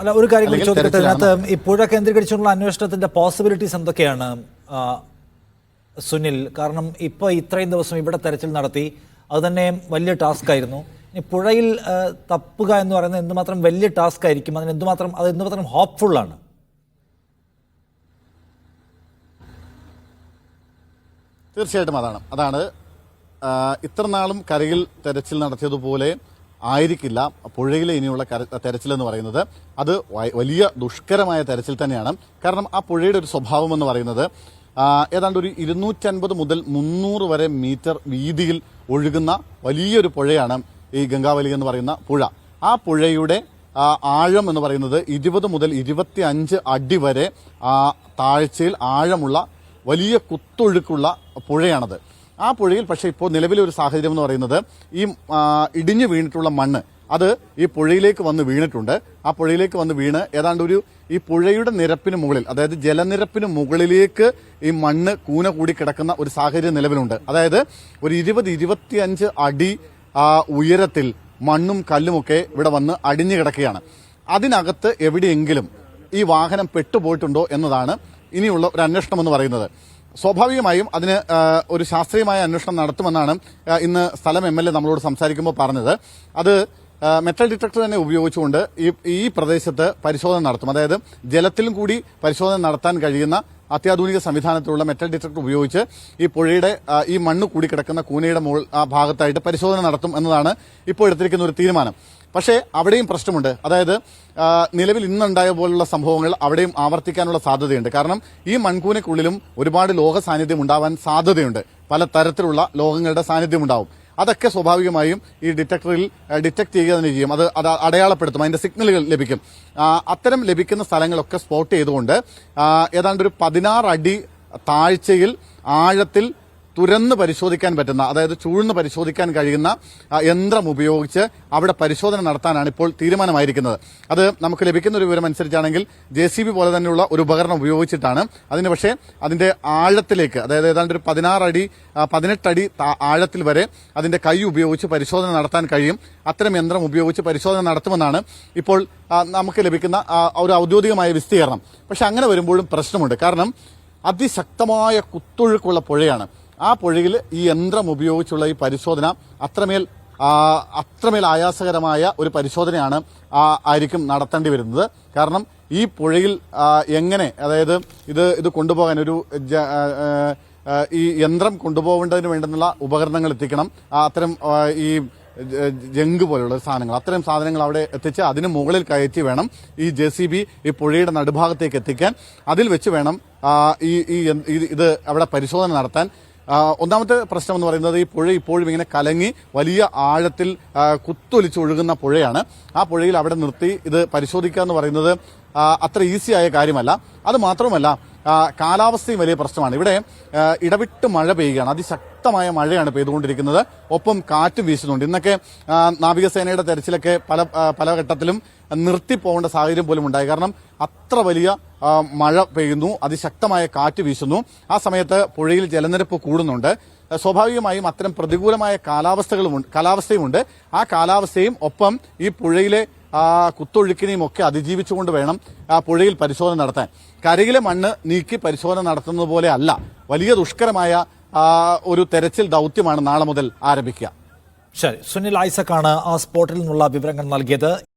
അല്ല ഒരു കാര്യം കൂടി ചോദിക്കട്ടെ? അതിനകത്ത് ഇതിനകത്ത് ഈ പുഴ കേന്ദ്രീകരിച്ചുള്ള അന്വേഷണത്തിന്റെ പോസിബിലിറ്റീസ് എന്തൊക്കെയാണ് സുനിൽ? കാരണം ഇപ്പൊ ഇത്രയും ദിവസം ഇവിടെ തെരച്ചിൽ നടത്തി അത് തന്നെ വലിയ ടാസ്ക് ആയിരുന്നു. ഇനി പുഴയിൽ തപ്പുക എന്ന് പറയുന്നത് എന്തുമാത്രം വലിയ ടാസ്ക് ആയിരിക്കും? അതിന് എന്തുമാത്രം അത് എന്തുമാത്രം ഹോപ്പ്ഫുൾ ആണ്? തീർച്ചയായിട്ടും അതാണ്. അതാണ് ഇത്രനാളും ഇത്ര നാളും കരയിൽ തെരച്ചിൽ നടത്തിയതുപോലെ ആയിരിക്കില്ല. പുഴയിലെ ഇനിയുള്ള തെരച്ചിൽ എന്ന് പറയുന്നത് അത് വലിയ ദുഷ്കരമായ തെരച്ചിൽ തന്നെയാണ്. കാരണം ആ പുഴയുടെ ഒരു സ്വഭാവം എന്ന് പറയുന്നത് ഏതാണ്ട് ഒരു ഇരുന്നൂറ്റൻപത് മുതൽ മുന്നൂറ് വരെ മീറ്റർ വീതിയിൽ ഒഴുകുന്ന വലിയൊരു പുഴയാണ് ഈ ഗംഗാവലി എന്ന് പറയുന്ന പുഴ. ആ പുഴയുടെ ആഴം എന്ന് പറയുന്നത് ഇരുപത് മുതൽ ഇരുപത്തി അഞ്ച് അടി വരെ താഴ്ചയിൽ ആഴമുള്ള വലിയ കുത്തൊഴുക്കുള്ള പുഴയാണത്. ആ പുഴയിൽ പക്ഷേ ഇപ്പോൾ നിലവിലെ ഒരു സാഹചര്യം എന്ന് പറയുന്നത് ഈ ഇടിഞ്ഞു വീണിട്ടുള്ള മണ്ണ് അത് ഈ പുഴയിലേക്ക് വന്ന് വീണിട്ടുണ്ട്. ആ പുഴയിലേക്ക് വന്ന് വീണ് ഏതാണ്ട് ഒരു ഈ പുഴയുടെ നിരപ്പിന് മുകളിൽ അതായത് ജലനിരപ്പിന് മുകളിലേക്ക് ഈ മണ്ണ് കൂന കൂടി കിടക്കുന്ന ഒരു സാഹചര്യം നിലവിലുണ്ട്. അതായത് ഒരു ഇരുപത് ഇരുപത്തിയഞ്ച് അടി ഉയരത്തിൽ മണ്ണും കല്ലുമൊക്കെ ഇവിടെ വന്ന് അടിഞ്ഞു കിടക്കുകയാണ്. അതിനകത്ത് എവിടെയെങ്കിലും ഈ വാഹനം പെട്ടുപോയിട്ടുണ്ടോ എന്നതാണ് ഇനിയുള്ള ഒരു അന്വേഷണം എന്ന് പറയുന്നത്. സ്വാഭാവികമായും അതിന് ഒരു ശാസ്ത്രീയമായ അന്വേഷണം നടത്തുമെന്നാണ് ഇന്ന് സ്ഥലം എം എൽ എ നമ്മളോട് സംസാരിക്കുമ്പോൾ പറഞ്ഞത്. അത് മെറ്റൽ ഡിറ്റക്ടർ തന്നെ ഉപയോഗിച്ചുകൊണ്ട് ഈ ഈ പ്രദേശത്ത് പരിശോധന നടത്തും. അതായത് ജലത്തിലും കൂടി പരിശോധന നടത്താൻ കഴിയുന്ന അത്യാധുനിക സംവിധാനത്തിലുള്ള മെറ്റൽ ഡിറ്റക്ടർ ഉപയോഗിച്ച് ഈ പുഴയുടെ ഈ മണ്ണ് കൂടി കിടക്കുന്ന കൂനയുടെ മുകൾ ആ ഭാഗത്തായിട്ട് പരിശോധന നടത്തും എന്നതാണ് ഇപ്പോൾ എടുത്തിരിക്കുന്ന ഒരു തീരുമാനം. പക്ഷേ അവിടെയും പ്രശ്നമുണ്ട്. അതായത് നിലവിൽ ഇന്നുണ്ടായ പോലുള്ള സംഭവങ്ങൾ അവിടെയും ആവർത്തിക്കാനുള്ള സാധ്യതയുണ്ട്. കാരണം ഈ മൺകൂനയ്ക്കുള്ളിലും ഒരുപാട് ലോക സാന്നിധ്യം ഉണ്ടാവാൻ സാധ്യതയുണ്ട്. പല തരത്തിലുള്ള ലോകങ്ങളുടെ സാന്നിധ്യം ഉണ്ടാവും. അതൊക്കെ സ്വാഭാവികമായും ഈ ഡിറ്റക്ടറിൽ ഡിറ്റക്ട് ചെയ്യുക തന്നെ ചെയ്യും. അത് അത് അടയാളപ്പെടുത്തും. അതിന്റെ സിഗ്നലുകൾ ലഭിക്കും. അത്തരം ലഭിക്കുന്ന സ്ഥലങ്ങളൊക്കെ സ്പോട്ട് ചെയ്തുകൊണ്ട് ഏതാണ്ട് ഒരു പതിനാറ് അടി താഴ്ചയിൽ ആഴത്തിൽ തുരന്ന് പരിശോധിക്കാൻ പറ്റുന്ന അതായത് ചൂഴ്ന്ന് പരിശോധിക്കാൻ കഴിയുന്ന യന്ത്രം ഉപയോഗിച്ച് അവിടെ പരിശോധന നടത്താനാണ് ഇപ്പോൾ തീരുമാനമായിരിക്കുന്നത്. അത് നമുക്ക് ലഭിക്കുന്ന ഒരു വിവരം അനുസരിച്ചാണെങ്കിൽ ജെ സി ബി പോലെ തന്നെയുള്ള ഒരു ഉപകരണം ഉപയോഗിച്ചിട്ടാണ്. അതിന് പക്ഷേ അതിന്റെ ആഴത്തിലേക്ക് അതായത് ഏതാണ്ട് ഒരു പതിനാറടി പതിനെട്ടടി ആഴത്തിൽ വരെ അതിന്റെ കൈ ഉപയോഗിച്ച് പരിശോധന നടത്താൻ കഴിയും. അത്തരം യന്ത്രം ഉപയോഗിച്ച് പരിശോധന നടത്തുമെന്നാണ് ഇപ്പോൾ നമുക്ക് ലഭിക്കുന്ന ഒരു ഔദ്യോഗികമായ വിസ്തീർണം. പക്ഷെ അങ്ങനെ വരുമ്പോഴും പ്രശ്നമുണ്ട്. കാരണം അതിശക്തമായ കുത്തൊഴുക്കുള്ള പുഴയാണ്. ആ പുഴയിൽ ഈ യന്ത്രം ഉപയോഗിച്ചുള്ള ഈ പരിശോധന അത്രമേൽ അത്രമേൽ ആയാസകരമായ ഒരു പരിശോധനയാണ് ആയിരിക്കും നടത്തേണ്ടി വരുന്നത്. കാരണം ഈ പുഴയിൽ എങ്ങനെ അതായത് ഇത് ഇത് കൊണ്ടുപോകാൻ ഒരു ഈ യന്ത്രം കൊണ്ടുപോകേണ്ടതിന് വേണ്ടുന്ന ഉപകരണങ്ങൾ എത്തിക്കണം. അത്തരം ഈ ജങ്ക് പോലുള്ള സാധനങ്ങൾ അത്തരം സാധനങ്ങൾ അവിടെ എത്തിച്ച് അതിന് മുകളിൽ കയറ്റി വേണം ഈ ജെ സി ബി ഈ പുഴയുടെ നടുഭാഗത്തേക്ക് എത്തിക്കാൻ. അതിൽ വെച്ച് വേണം ഈ ഇത് അവിടെ പരിശോധന നടത്താൻ. ഒന്നാമത്തെ പ്രശ്നം എന്ന് പറയുന്നത് ഈ പുഴ ഇപ്പോഴും ഇങ്ങനെ കലങ്ങി വലിയ ആഴത്തിൽ കുത്തൊലിച്ചൊഴുകുന്ന പുഴയാണ്. ആ പുഴയിൽ അവിടെ നിർത്തി ഇത് പരിശോധിക്കുക എന്ന് പറയുന്നത് അത്ര ഈസി ആയ കാര്യമല്ല. അത് മാത്രമല്ല കാലാവസ്ഥയും വലിയ പ്രശ്നമാണ്. ഇവിടെ ഇടവിട്ട് മഴ പെയ്യുകയാണ്. അതിശക്തമായ മഴയാണ് പെയ്തുകൊണ്ടിരിക്കുന്നത്. ഒപ്പം കാറ്റ് വീശുന്നുണ്ട്. ഇന്നൊക്കെ നാവികസേനയുടെ തെരച്ചിലൊക്കെ പല പല ഘട്ടത്തിലും നിർത്തിപ്പോകേണ്ട സാഹചര്യം പോലും ഉണ്ടായി. കാരണം അത്ര വലിയ മഴ പെയ്യുന്നു. അതിശക്തമായ കാറ്റ് വീശുന്നു. ആ സമയത്ത് പുഴയിൽ ജലനിരപ്പ് കൂടുന്നുണ്ട്. സ്വാഭാവികമായും അത്തരം പ്രതികൂലമായ കാലാവസ്ഥകളും കാലാവസ്ഥയുമുണ്ട്. ആ കാലാവസ്ഥയും ഒപ്പം ഈ പുഴയിലെ കുത്തൊഴുക്കിനെയും ഒക്കെ അതിജീവിച്ചുകൊണ്ട് വേണം ആ പുഴയിൽ പരിശോധന നടത്താൻ. കരയിലെ മണ്ണ് നീക്കി പരിശോധന നടത്തുന്നത് പോലെ അല്ല. വലിയ ദുഷ്കരമായ ഒരു തെരച്ചിൽ ദൗത്യമാണ് നാളെ മുതൽ ആരംഭിക്കുക. ശരി സുനിൽ ഐസക്കാണ് ആ സ്പോട്ടിൽ നിന്നുള്ള വിവരങ്ങൾ നൽകിയത്.